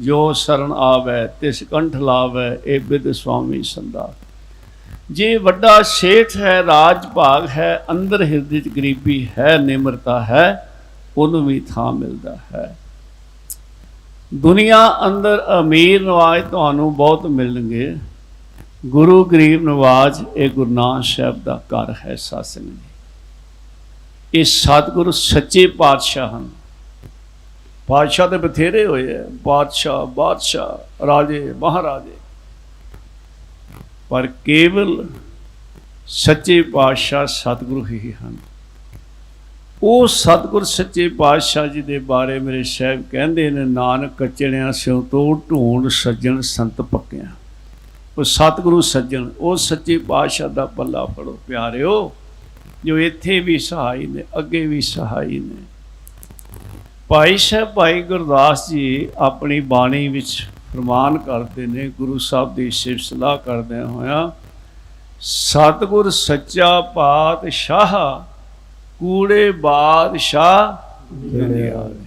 ਜੋ ਸਰਨ ਆਵੈ, ਤਿਸ ਕੰਠ ਲਾਵੈ, ਇਹ ਬਿਦ ਸੁਆਮੀ ਸੰਦਾ ਜੇ ਵੱਡਾ ਸ਼ੇਠ ਹੈ, ਰਾਜ ਭਾਗ ਹੈ, ਅੰਦਰ ਹਿਰਦੇ ਚ ਗਰੀਬੀ ਹੈ, ਨਿਮਰਤਾ ਹੈ, ਉਹਨੂੰ ਵੀ ਥਾਂ ਮਿਲਦਾ ਹੈ। ਦੁਨੀਆ ਅੰਦਰ ਅਮੀਰ ਨਵਾਜ ਤੁਹਾਨੂੰ ਬਹੁਤ ਮਿਲਣਗੇ। ਗੁਰੂ ਗਰੀਬ ਨਵਾਜ, ਇਹ ਗੁਰੂ ਨਾਨਕ ਸਾਹਿਬ ਦਾ ਘਰ ਹੈ ਸਾਸੰਗ ਜੀ ਇਹ ਸਤਿਗੁਰੂ ਸੱਚੇ ਪਾਤਸ਼ਾਹ ਹਨ। ਪਾਤਸ਼ਾਹ ਦੇ ਬਥੇਰੇ ਹੋਏ ਆ ਬਾਦਸ਼ਾਹ ਬਾਦਸ਼ਾਹ, ਰਾਜੇ, ਮਹਾਰਾਜੇ। ਪਰ ਕੇਵਲ ਸੱਚੇ ਪਾਤਸ਼ਾਹ ਸਤਿਗੁਰੂ ਹੀ ਹਨ। ਉਹ ਸਤਿਗੁਰ ਸੱਚੇ ਪਾਤਸ਼ਾਹ ਜੀ ਦੇ ਬਾਰੇ ਮੇਰੇ ਸਾਹਿਬ ਕਹਿੰਦੇ ਨੇ, ਨਾਨਕ ਕਚੜਿਆਂ ਸਿਉ ਤੋਂ ਢੂਣ ਸੱਜਣ ਸੰਤ ਪੱਕਿਆਂ। ਉਹ ਸਤਿਗੁਰੂ ਸੱਜਣ, ਉਹ ਸੱਚੇ ਪਾਤਸ਼ਾਹ ਦਾ ਪੱਲਾ ਫੜੋ। ਪਿਆਰਿਓ, ਜੋ ਇੱਥੇ ਵੀ ਸਹਾਈ ਨੇ, ਅੱਗੇ ਵੀ ਸਹਾਈ ਨੇ। ਭਾਈ ਸਾਹਿਬ, ਭਾਈ ਗੁਰਦਾਸ ਜੀ ਆਪਣੀ ਬਾਣੀ ਵਿੱਚ ਫਰਮਾਨ ਕਰਦੇ ਨੇ, ਗੁਰੂ ਸਾਹਿਬ ਦੀ ਸਿਫਤ ਸਲਾਹ ਕਰਦੇ ਹੋਇਆ, ਸਤਿਗੁਰ ਸੱਚਾ ਪਾਤਸ਼ਾਹ, ਕੂੜੇ ਬਾਦਸ਼ਾਹ ਜਨੇ ਆਵੇ